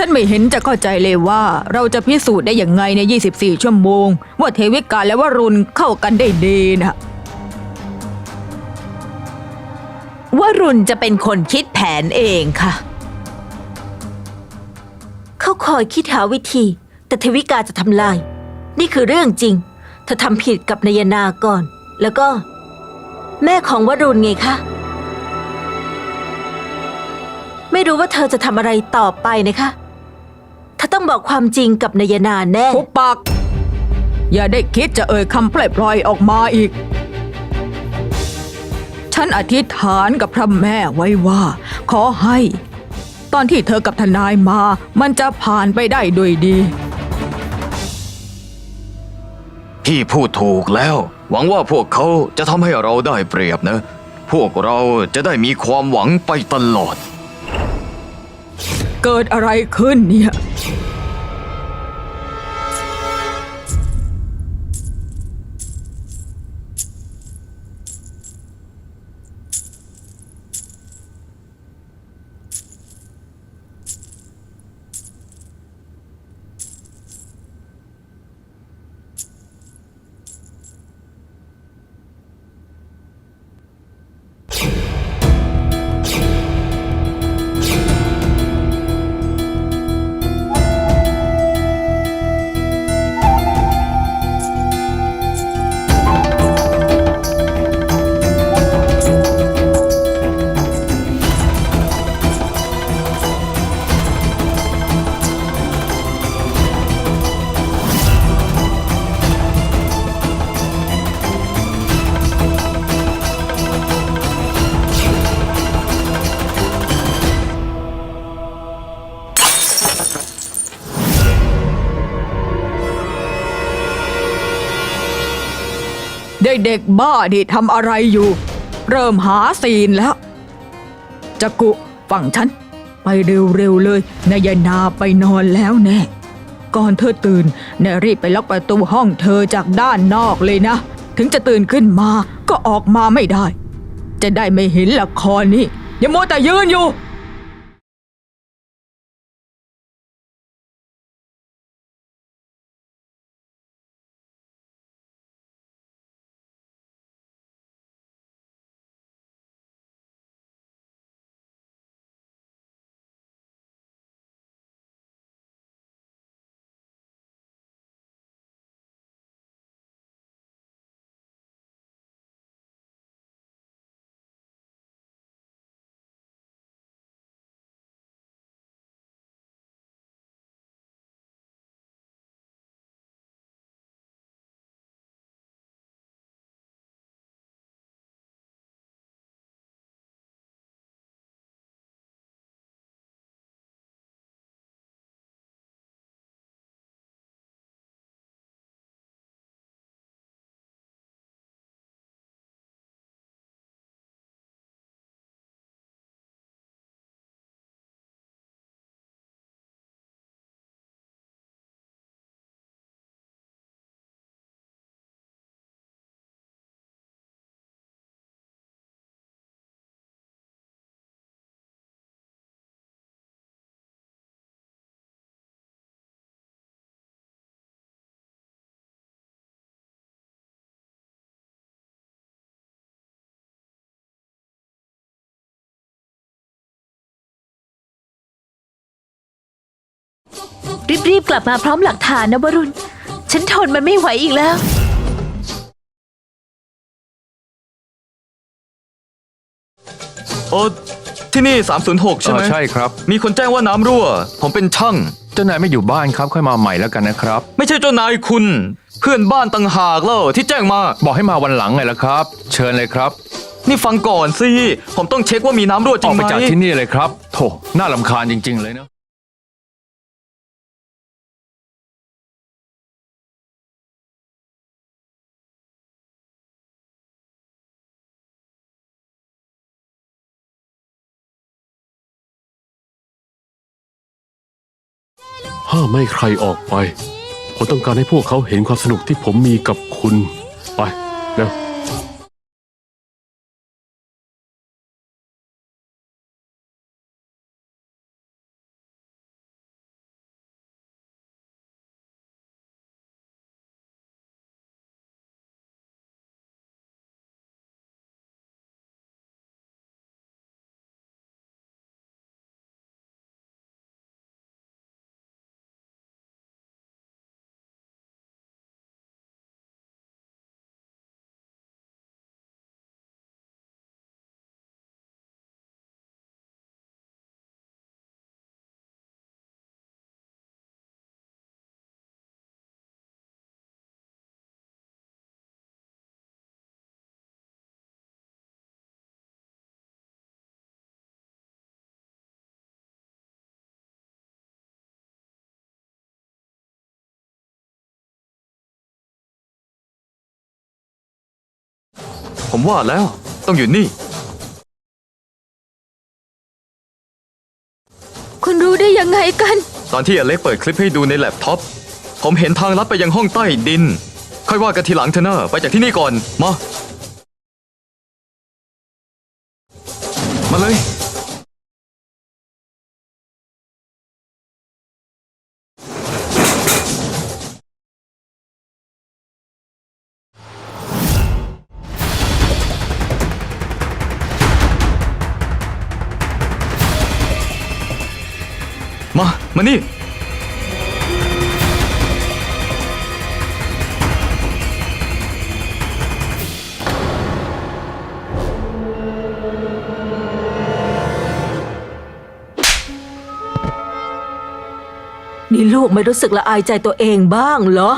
ฉันไม่เห็นจะเข้าใจเลยว่าเราจะพิสูจน์ได้อย่างไงใน 24 ชั่วโมง ว่าเทวิกาและวรุณเข้ากันได้ดีนะวรุณจะเป็นคนคิดแผนเองค่ะ เขาคอยคิดหาวิธี แต่เทวิกาจะทำลาย นี่คือเรื่องจริง เธอทำผิดกับนายนาก่อน แล้วก็ แม่ของวรุณไงคะไม่รู้ว่าเธอจะทำอะไรต่อไปนะคะ เธอต้องบอกความจริงกับนายนาแน่คุบปาก อย่าได้คิดจะเอ่ยคำพล่อยๆออกมาอีก ฉันอธิษฐานกับพระแม่ไว้ว่า ขอให้ ตอนที่เธอกับทนายมา มันจะผ่านไปได้ด้วยดี พี่พูดถูกแล้ว หวังว่าพวกเขาจะทำให้เราได้เปรียบนะ พวกเราจะได้มีความหวังไปตลอด เกิดอะไรขึ้นเนี่ย เด็กบ้านี่ทำอะไรอยู่ เริ่มหาซีนแล้วจักกุฝั่งฉัน ไปเร็วๆเลยนายนาไปนอนแล้วแน่ก่อนเธอตื่นแน่รีบไปล็อกประตูห้องเธอจากด้านนอกเลยนะ ถึงจะตื่นขึ้นมาก็ออกมาไม่ได้ จะได้ไม่เห็นละครนี่อย่ามัวแต่ยืนอยู่ รีบๆกลับมาพร้อมหลักฐานนะวรุณ ฉันทนมันไม่ไหวอีกแล้วเออที่นี่ 306 ใช่ไหมเออใช่ครับ มีคนแจ้งว่าน้ำรั่ว ผมเป็นช่าง เจ้านายไม่อยู่บ้านครับ ค่อยมาใหม่แล้วกันนะครับ ไม่ใช่เจ้านายคุณ เพื่อนบ้านต่างหากแล้วที่แจ้งมา บอกให้มาวันหลังไงล่ะครับ เชิญเลยครับ นี่ฟังก่อนสิ ผมต้องเช็คว่ามีน้ำรั่วจอริองกไหไปมจากที่นี่เลยครับโถน่าลำคาญจริง ๆ เลยเนาะ ห้ามไม่ใครออกไป ผมต้องการให้พวกเขาเห็นความสนุกที่ผมมีกับคุณ ไปเร็ว ผมว่าแล้ว ต้องอยู่นี่ คุณรู้ได้ยังไงกัน ตอนที่อเล็กเปิดคลิปให้ดูในแล็ปท็อป ผมเห็นทางลัดไปยังห้องใต้ดิน ค่อยว่ากันทีหลังเถอะนะไปจากที่นี่ก่อน มา มาเลย มานี่ นี่ลูกไม่รู้สึกละอายใจตัวเองบ้างเหรอ